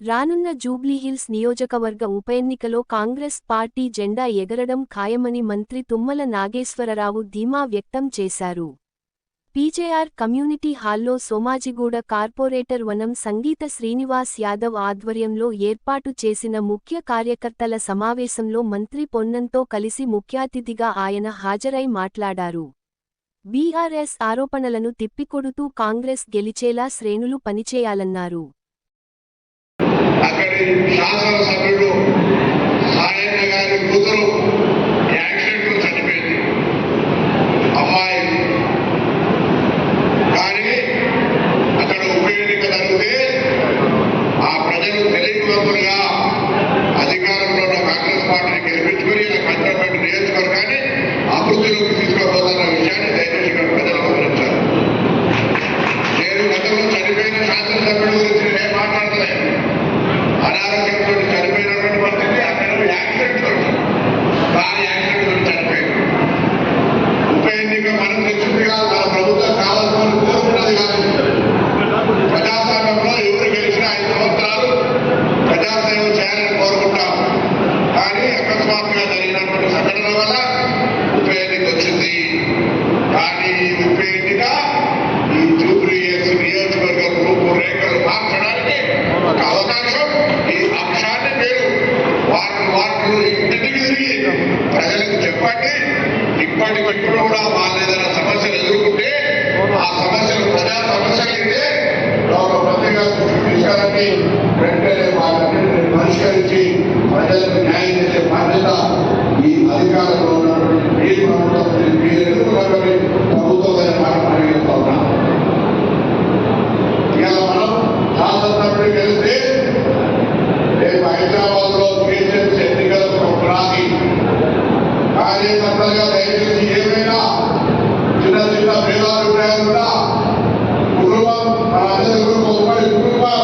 రానున్న జూబ్లీహిల్స్ నియోజకవర్గ ఉప ఎన్నికలో కాంగ్రెస్ పార్టీ జెండా ఎగరడం ఖాయమని మంత్రి తుమ్మల నాగేశ్వరరావు ధీమా వ్యక్తం చేశారు. పీజేఆర్ కమ్యూనిటీ హాల్లో సోమాజిగూడ కార్పొరేటర్ వనం సంగీత శ్రీనివాస్ యాదవ్ ఆధ్వర్యంలో ఏర్పాటు చేసిన ముఖ్య కార్యకర్తల సమావేశంలో మంత్రి పొన్నంతో కలిసి ముఖ్యాతిథిగా ఆయన హాజరై మాట్లాడారు. బీఆర్ఎస్ ఆరోపణలను తిప్పికొడుతూ కాంగ్రెస్ గెలిచేలా శ్రేణులు పనిచేయాలన్నారు. శాసనసభ్యుడు వెంటనే వాటన్నిటిని పరిష్కరించి ప్రజలకు న్యాయం చేసే బాధ్యత ఈ అధికారంలో మీ ప్రభుత్వం మీరు ఏమైనా చిన్న చిన్న కుటుంబం కుటుంబం